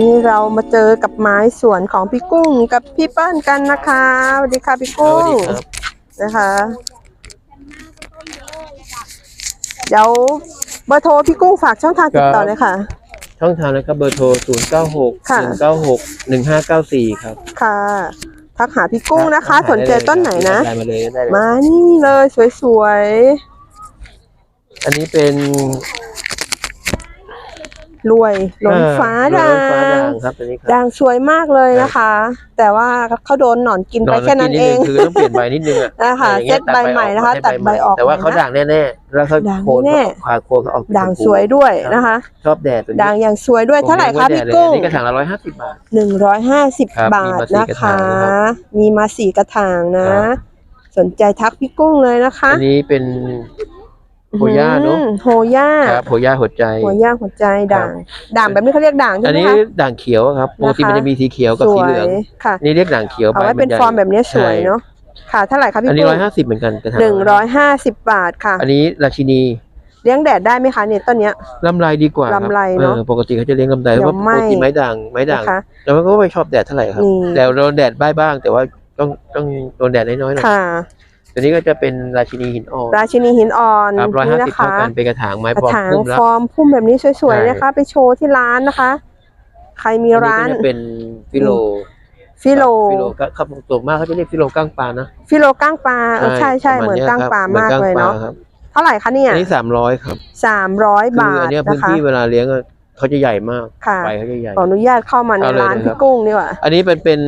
นี่เรามาเจอกับไม้สวนของพี่กุ้งกับพี่เปิ้ลกันนะคะสวัสดีค่ะพี่สกุ้วัสงดีครับนะคะ เดี๋ยวเบอร์โทรพี่กุ้งฝากช่องทางติดต่อเลยค่ะ ช่องทางนะครับเบอร์โทร 0 9 6ค่ะ1 9 6 1 5 9 4 ครับ ค่ะทักหาพี่กุ้งนะคะรับสนใจต้นไหนนะได้มาเลยได้เลยมานี่เลยสวยอันนี้เป็นๆ รวยหลนฟ้าอ่ด่าล้นฟ้าด่างงครับอันนี้ครับด่างสวยมากเลยนะคะ แต่ว่าเขาโดนหนอนกินไปแค่นั้นเองดคือต้องเปลี่ยนใบนิดนึงอะนะคะอย่างงี้ยเซ็ตใบใหม่นะคะตัตัดใบออกแต่ว่าเขาใหม่นะด่างแน่ๆแล้วเขาด่างโคนแน่เขาขาโคนเขาออกเป็นด่างชมพูสวยด้วยนะคะ ชอบแดดตัวนี้ด่างอย่างสวยด้วยเท่าไหร่คะผมลี้พี่ยกุ้งไว้แดดเลยอันนี่กระถางละร้อยห้าสิบบาทหนึ่งร้อยห้าสิบครับบาทมีมาสี่นะกระคะถางนะครับมีมาสี่กระถางนะครับสนใจทักพี่กุ้งเลยนะคะ อันนี้เป็น โฮย่าเนอะอืมโฮย่าครับโหย่าหัวใจโฮย่าหัวใจด่างด่างแบบนี้เขาเรียกด่างใช่อันไหมนี้คะด่างเขียวอะครับปกตินะคะมันจะมีสีเขียวกับสสีวเหลืองยค่ะนี่เรียกด่างเขียวเอาไว้ใบเป็นใหญ่ฟอร์มแบบนี้สวยเนาะค่ะเท่าไหร่คะพี่อันนี้กุ้ร้องยห้าสิบเหมือนกันกระถางหนึ่งร้อยห้าสิบบาทค่ะ อันนี้ราชินีเลี้ยงแดดได้ไหมคะเนี่ยต้นเนี้ยลำไรดีกว่าครับลำไรเนอะออปกติเขาจะเลี้ยงลำไรเดี๋เพยวราะไหม้ปกติไม้ด่างไม้ด่างนะคะแล้วมันก็ไม่ชอบแดดเท่าไหร่ครับนี่แต่โดนแดดบ้ายบ้างแต่ว่าต้องต้องโดนแดดน้อยๆหน่อยค่ะ ตัวนี้ก็จะเป็นราชินีหินอ่อนราชินีหินอ่อนครับร้อยห้านี่สิบนะเท่าคะกันเป็นกระถางไม้กระฟอร์มถางพุ่มแล้วฟอร์มพุ่มแบบนี้สวยๆใช่นะคะ ไปโชว์ที่ร้านนะคะ ใครมีอันนี้ร้านก็จะเป็นฟิโลฟิโลฟิโลก็ครับส่วนมากเขาจะเรียกฟิโลก้างปลานะฟิโลก้างปลาเออใช่ใช่ประเหมือนยก้างครับปลาหมือมากเลยเนาะก้งปครับเท่าไหร่คะเนี่ยอันนี้สามร้อยครับสามร้อยคืบาออัทนเนี้ยพื้นะนคะที่เวลาเลี้ยงอะเขาจะใหญ่มากค่ะใบเขาจะใหญ่ขออนุญาตเข้ามาในเอาเลยร้านนะครับพี่กุ้งดีกว่าอันนี้เป็นเป็น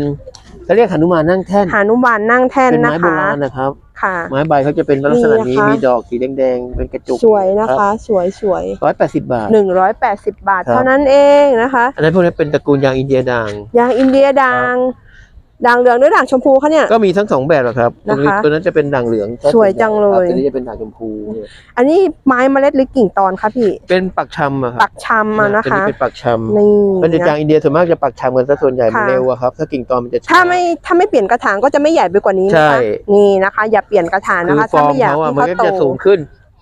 เขาเรียกหนุมานนั่งแท่นหานุบาลนั่งแท่นเป็นนะไม้โบคะราณนะครับ ค่ะ ไม้ใบเขาจะเป็นลักษณะนี้นี่นะคะ มีดอกสีแดงๆเป็นกระจุกสวยนะคะ สวยสวยร้อยแปดสิบบาท หนึ่งร้อยแปดสิบบาทครับ เท่านั้นเองนะคะ อันนั้นพวกนี้เป็นตระกูลยางอินเดียด่าง ยางอินเดียด่าง ด่างเหลืองด้วยด่างชมพูคะเนี่ย ก็มีทั้งสองแบบแหละครับนะคะตัวนั้นจะเป็นด่างเหลืองสวยจังเลยครับตัวนี้จะเป็นด่างชมพู อันนี้ไม้เมล็ดหรือกิ่งตอนคะพี่ เป็นปักชำอะครัปักชำอะนะตัวคะนี้เป็นปักชำนี่มันจะนะยางอินเดียส่วนมากจะปักชำกันซะส่วนใหญ่มันค่ะเร็วอะครับ ถ้ากิ่งตอนมันจะช้ถ้าไม่ถ้าไม่เปลี่ยนกระถางก็จะไม่ใหญ่ไปกว่านี้นะใช่คะนี่นะคะ อย่าเปลี่ยนกระถางคืนะอคะฟถ้าอร์มไม่อยากเขาอะให้มันเขาก็โตจะสูงขึ้น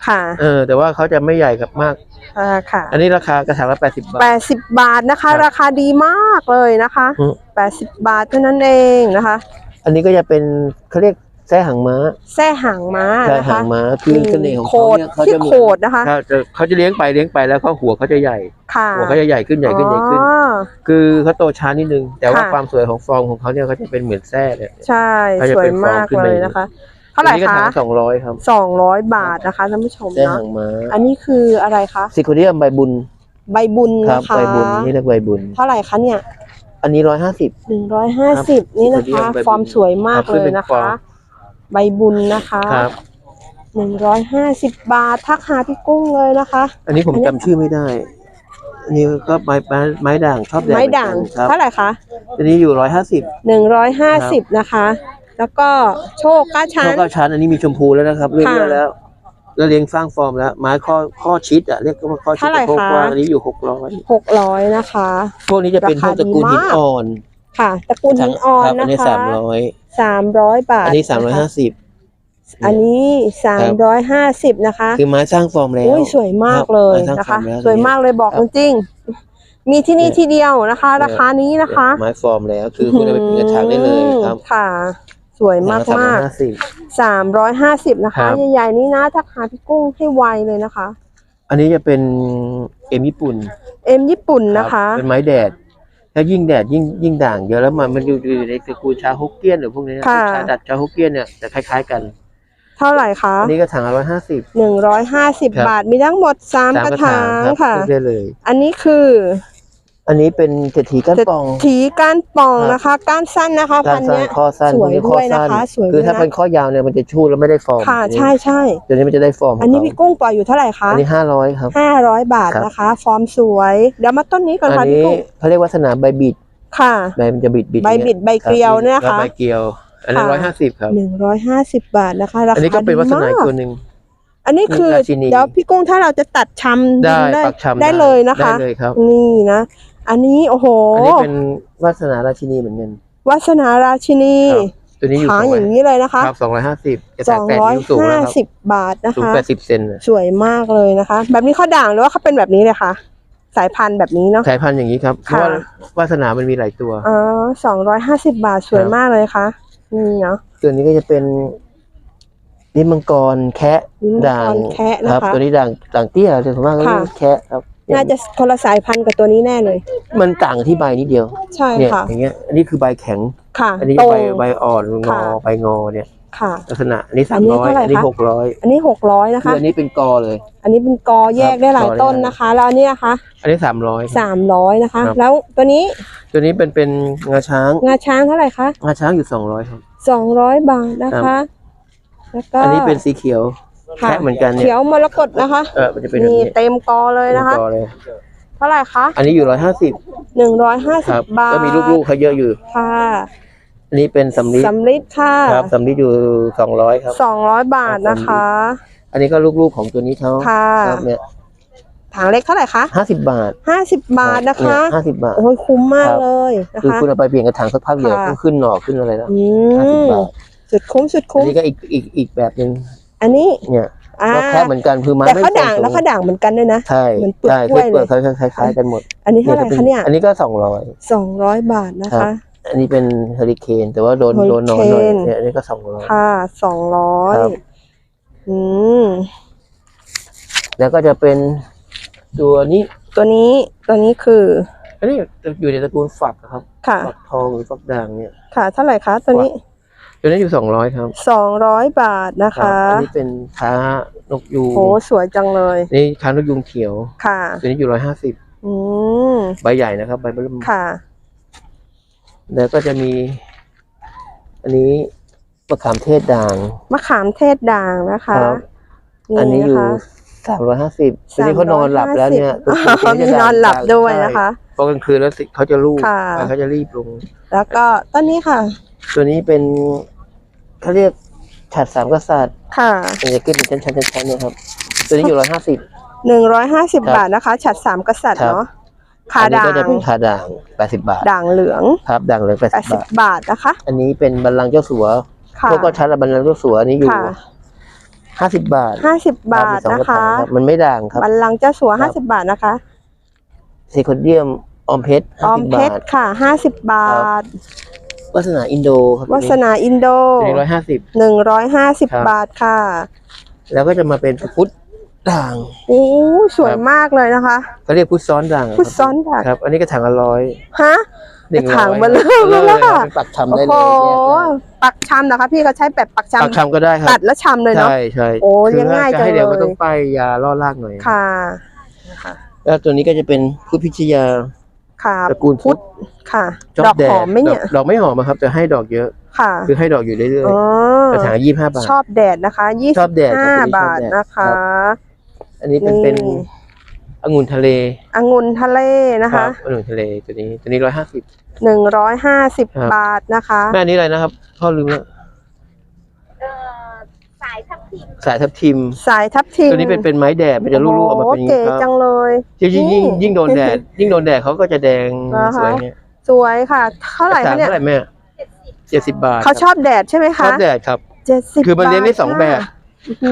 ค่ะเออแต่ว่าเขาจะไม่ใหญ่กับมาก อ่าค่ะอันนี้ราคากระถางละแปดสิบบาท แปดสิบบาทนะคะ ครับราคาดีมากเลยนะคะอืม แปดสิบบาทเท่านั้นเองนะคะอันนี้ก็จะเป็นเขาเรียกแส้หางม้าแส้หางม้าแส้นะหาคะงม้าคือเสน่ห์ของโคเขาดเนี่ยเขาที่จะมีโคดนะคะเขาจะเขาจะเลี้ยงไปเลี้ยงไปแล้วเขาหัวเขาจะใหญ่ ค่ะหัวเขาจะใหญ่ขึ้นใหญ่ขึ้นใหญ่ขึ้น อ๋อ คือเขาโตช้านิดนึง แต่ว่าค่ะ ความสวยของฟองของเขาเนี่ยเขาจะเป็นเหมือนแส้เนี่ย ใช่ เขาจะสวยเป็นฟองมากขึ้นเลมายนะคะ เท่าไหร่อันนี้ก็คะถางสองร้อยครับสองร้อยบาทนะคะท่านผู้ชมแส้เนาะหางม้าอันนี้คืออะไรคะซิโคเดียมใบบุญ ใบบุญครับนะคะใบบุญนี่เรียกใบบุญ เท่าไหร่คะเนี่ย อันนี้ร้อยห้าสิบหนึ่งร้อยห้าสิบนี่นะเดี๋ยวคะใบบุญฟอร์มสวยมากครับเลยขึ้นเป็นนะฟอคะร์มใบบุญนะคะครับหนึ่งร้อยห้าสิบบาททักหาพี่กุ้งเลยนะคะ อันนี้ผมอันนี้จำชื่อไม่ได้ อันนี้ก็ไม้ไม้ไม้ด่างชอบแดงไม้ด่างเหมือนกันครับเท่าไหร่คะอันนี้อยู่ร้อยห้าสิบหนึ่งร้อยห้าสิบนะคะ แล้วก็โชคก้าชัข้อนเก้าชั้นอันนี้มีชมพูแล้วนะครับเรื่อยค่ะๆแล้ว แล้วเลี้ยงสร้างฟอร์มแล้ว ไม้ข้อข้อชิดอะเรียกว่าข้อชิดเท่าไหร่กับโคกคะกว้างอันนี้อยู่หกร้อยหกร้อยนะคะ พวกนี้จะเป็นพวกตระกูลราคาดีหินมาก อ่อนค่ะตระกูลหินอ่อนครับอันะนนี้คะสามร้อยสามร้อยบาทอันนี้สามร้อยห้าะคะสิบ อันนี้สามร้อยห้าสิบนะคะคือไม้สร้างฟอร์มแล้ว อุ้ยสวยมากเลยครับนะคะ ไม้สร้างฟอร์มแล้วสวยมากเลยบอกครับ จริงๆมีที่นี่ที่เดียวนะคะ ราคานี้นะคะไม้ฟอร์มแล้ว คือคุณเอาไปเป็นกระถางได้เลยครับ ค่ะ สวยมากสามร้มาอยกห้าสิบสามร้อยห้าสิบนะคะครับใหญ่ๆนี้นะทักหาพี่กุ้งให้ไวเลยนะคะ อันนี้จะเป็นเอ็มญี่ปุ่น เอ็มญี่ปุ่นรันะบคะ เป็นไม้แดดถ้ายิ่งแดดยิ่งยิ่งด่างเยอะแล้วมันมันอยู่อยู่ในตระกูลชาฮกเกี้ยนหรือพวกนี้นะค่ะชาดัดชาฮกเกี้ยนเนี่ยจะคล้ายๆกัน เท่าไหร่คะอันนี้ก็ถังละร้อยห้าสิบหนึ่งร้อยห้าสิบครับบาทมีทั้งหมดสามสามกระกระถาถางงครับค่ะเลือกได้เลยอันนี้คือ อันนี้เป็นเศรษฐีก้านปอง ถีก้านป่องครับนะคะ ก้านสั้นนะคะก้าพันนสั้เนี้นยข้อสั้นสวยพกนี้ข้ด้วยนะคะสวยคือด้วยถ้านะเป็นข้อยาวเนี่ยมันจะชูแล้วไม่ได้ฟอร์มค่ะใช่ใช่ตัวนี้มันจะได้ฟอร์ม อันนี้ขงพี่กุ้งปล่อยอยู่เท่าไหร่เขาคะ อันนี้ห้าร้อยครับห้าร้อยบาทครับนะคะ ฟอร์มสวยเดี๋ยวมาต้นนี้ก่อนอัค่ะนพี่นี้กุ้งเขาเรียกวัฒนาใบบิดค่ะใบมันจะบิดบิดใบบิดใบเกลียวเนี่ยนะคะใบเกลียว อันนี้ค่ะร้อยห้าสิบครับหนึ่งร้อยห้าสิบบาทนะคะราคาอันนี้ก็เป็นวัฒนาอีกดีมตัวหนึ่งอันนี้คือราชินีเดี๋ยวพี่กุ้งถ้าเราจะตัดชำได้ดินปักชำได้เลยนะคะได้เลยครับนี่นะ อันนี้โอ้โห อันนี้เป็นวัฒนาราชินีเหมือนกันวาสนาราชินีครับตัวนี้อยู่หางสองอร้อยย่างนี้เลยนะคะครับสองร้อยห้าสิบจะสแตกองแปดร้อยนิ้วสูงห้าแล้วครับสิบบาทนะสูงคะแปดสิบเซนน่ะสวยมากเลยนะคะ แบบนี้เขาด่างหรือว่าเขาเป็นแบบนี้เลยคะสายพันธุ์แบบนี้เนาะสายพันธุ์อย่างนี้ครับเพค่ะราะว่าวาสนามันมีหลายตัวอ๋อสองร้อยห้าสิบบาทสวยครับมากเลยค่ะนี่เนาะตัวนี้ก็จะเป็นลิ้นมังกรแคะลิ้นมังกรด่างแคะนะคะครับ ตัวนี้ด่างด่างเตี้ยแต่ส่วนมากก็เรียกค่ะแคะครับ น่าจะคนละสายพันธุ์กับตัวนี้แน่เลย มันต่างที่ใบนิดเดียวใช่เนี่ยค่ะ อย่างเงี้ยอันนี้คือใบแข็ง ค่ะอันนี้ตรใบงใบอ่อนงอค่ะ ใบงอเนี่ย ค่ะ ลักษณะอันนี้อัสานมนี้ร้อยเท่าไหร่อันนี้คะ หกร้อยอันนี้หกร้อยนะคือคะอันนี้เป็นกอเลย อันนี้เป็นกอแยกได้หลายกอได้ต้นนะคะ แล้วอันนี้นะคะอันนี้สามร้อย สามร้อยนะคะ ครับ แล้วตัวนี้ตัวนี้เป็นเป็นงาช้างงาช้างเท่าไหร่คะงาช้างอยู่สองร้อยครับ สองร้อยบาทนะครัคะ บ แล้วก็อันนี้เป็นสีเขียว ค่ะแคะเหมือนกันเนี่เขียยวมรกตนะคะเออมันจะเป็นแบบนี่นี้เต็มกอเลยเป็นนะคะกอเลยเท่าไหร่คะอันนี้อยู่ร้อยห้าสิบหนึ่งร้อยห้าคสิรับบบาทก็มีลูกๆเขาเยอะอยู่ ค่ะอันนี้เป็นสำลีสำลิดค่ะครับสำลีอยู่สองร้อยครับ สองร้อยบาทนะคะ อันนี้ก็ลูกๆของตัวนี้เขาค่ะ ครับเนี่ยถังเล็กเท่าไหร่คะห้าสิบบาทห้าสิบบาทนะคะห้าสิบบาท โอ้ยคุ้มมากครับ เลยนะคือคะ คุณเอาไปเปลี่ยนกระถางสักพักเดียวค่ะ ก็ขึ้นหน่อขึ้นอะไรแล้วอืห้าสิบมบาทสุดคุ้มสุดอัคุ้นม นี้ก็อีกอีกอีกแบบหนึ่ง อันนี้เนี่ยอ่าก็แค่เหมือนกันคือไม้แต่ไม่เขาด่างสูแล้วเขาด่างเหมือนกันด้วยนะใช่เหมือนเปลือกใช่กล้วยเปลือกเลยเขาคล้ายๆกันหมด อันนี้เท่าไหร่คะเนี่ยอันนี้ก็สองร้อยสองร้อยบาทนะครัคะบอันนี้เป็นเฮอริเคน แต่ว่าโดนเฮอริเคนโดนนอนหน่อยเนี่ยอันนี้ก็สองร้อยค่ะสองร้อยครับอืมแล้วก็จะเป็นตัวนี้ ตัวนี้ตัวนี้คือ อันนี้อยู่ในตระกูลฝักอะครับค่ะฝักทองหรือฝักด่างเนี่ย ค่ะ เท่าไหร่คะตัวนี้ ตัวนี้อยู่สองร้อยครับสองร้อยบาทนะครัคะ บอันนี้เป็นค้านกยูงโหสวยจังเลย นี่ค้านกยูงเขียว ค่ะ ตัวนี้อยู่ร้อยห้าสิบอืม ใบใหญ่นะครับ ใบเริ่มค่ะ แล้วก็จะมี อันนี้มะขามเทศด่าง มะขามเทศด่างนะคะครับ อันนี้อยู่สามร้อยห้าสิบตัวนี้เขานอนหลับแล้วเนี่ยตัวอ๋อตัวมีจะนอนหลับด้วยนะคะ ใช่พอกลางคืนแล้วสิเขาจะลูบค่ะใบเขาจะรีบลง แล้วก็ต้นนี้ค่ะ ตัวนี้เป็น เขาเรียกฉัดสามกษัตริย์ค่ะมันจะขึ้นเป็นชั้นๆชั้นๆเนี่ยครับ ตัวนี้อยู่ร้อยห้าสิบ หนึ่งร้อยห้าสิบครับบาทนะคะ ฉัดสามกษัตริย์ครับ เนาะขาอันนี้ด่าก็จะงเป็นคาด่างแปดสิบบาทด่างเหลืองครับด่างเลยแปดแปสิดบสิบบาท บาทนะคะอันนี้เป็นบัลลังก์เจ้าสัวค่ะ พวกก็ชัดละบัลลังก์เจ้าสัวอันนี้อยู่ค่ะ ห้าสิบบาทห้าสิบบาทรับมีสองนะกระถาคะงรับมันไม่ด่างครับ บัลลังก์เจ้าสัวครัห้าบ สิบบาทนะคะเซโคเดียมออมเพชรอห้าอมสิบเพบาชรทค่ะห้าสิบบาท วาสนาอินโดครับวาสนาอินโดตัวนี้ร้อยห้าสิบหนึ่งร้อยห้าสิบครับบาทค่ะ แล้วก็จะมาเป็นพุทธด่างโอ้สวยครับมากเลยนะคะเขาเรียกพุทธซ้อนด่างพุทธซ้อนด่างครับ อันนี้กระถางละร้อยฮะหนึ่งกระถางร้อยเบลอเบลอเลยคค่ะรับเป็นปักชำโอ้ได้โหเลยแยกได้ปักชำนะคะพี่ก็ใช้แบบปักปักชำชำก็ได้ครัตับดแล้วชำเลยเนาะใช่ใช่โอ้คือเลี้ยงง่ายถ้จะให้เดี๋ยวจังเลยก็ต้องป้ายยาล่อรากหน่อยค่ะแล้วตัวนี้ก็จะเป็นพุทธพิชยา ค่ะตระกูลพุพุททธธค่ะชบดอกแหอมไหมเนี่ย ดอกดอกไม่หอมอะครับแต่ให้ดอกเยอะ ค่ะคือให้ดอกอยู่เรื่อยอ๋อๆกระถางยี่สิบห้าบาท ชอบแดดนะคะยี่ชสิอบบแดดครับห้าตัวนี้ชอบบาทแดดนะคะครับ อันนี้เป็นนี่ เป็นองุ่นทะเลองุ่นทะเลนะครัคะบองุ่นทะเลตัวนี้ตัวนี้ร้อยห้าสิบ หนึ่งร้อยห้าสิบครับ บาทนะคะ แม่อันนี้อะไรนะครับพ่อลืมแล้วเอ่อ สายทับทิมสายทับทิม สายทับทิมตัวนี้เป็นเป็นไม้แดดมันจะลูกๆออกมาเป็นอย่างโโหนี้เก๋ครับจังเลยจริงๆยิ่งนี่ยิ่งโดนแดดยิ่งโดนแดดเขาก็จะแดงนะคะสวยเนี่ยสวยค่ะ เท่าไหร่สาคะมเนี่ยเท่าไหร่แม่เจ็ดสิบเจ็ดสิบบาทเขาชอบแดดใช่ไหมชคะอบแดดครับ เจ็ดสิบคือมันเลี้ยงได้สองแบบ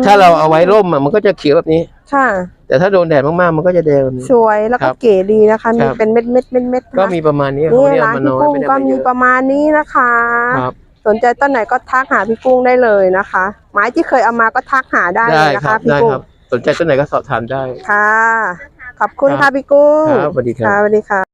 ถ้าเราเอาไว้ร่มอะมันก็จะเขียวแบบนี้ ค่ะ แต่ถ้าโดนแดดมากๆ มันก็จะแดงแบบนี้ สวยแล้วคก็รับเก๋ดีนะคะ มีครับ เป็นเม็ดเม็ดเม็ดเม็ดก็มีประมาณนี้เขานี่เรียกร้านมาพี่น้อยกุ้งไม่ได้ก็มาเยมีอะประมาณนี้นะคะ ครับ สนใจต้นไหนก็ทักหาพี่กุ้งได้เลยนะคะ ไม้ที่เคยเอามาก็ทักหาได้เลได้ยนะครัคะบพี่ได้กุ้ง ครับ สนใจต้นไหนก็สอบถามได้ ค่ะ ขอบคุณครัค่ะบพี่กุ้งครับสวัสดีครับค่ะสวัสดีค่ะ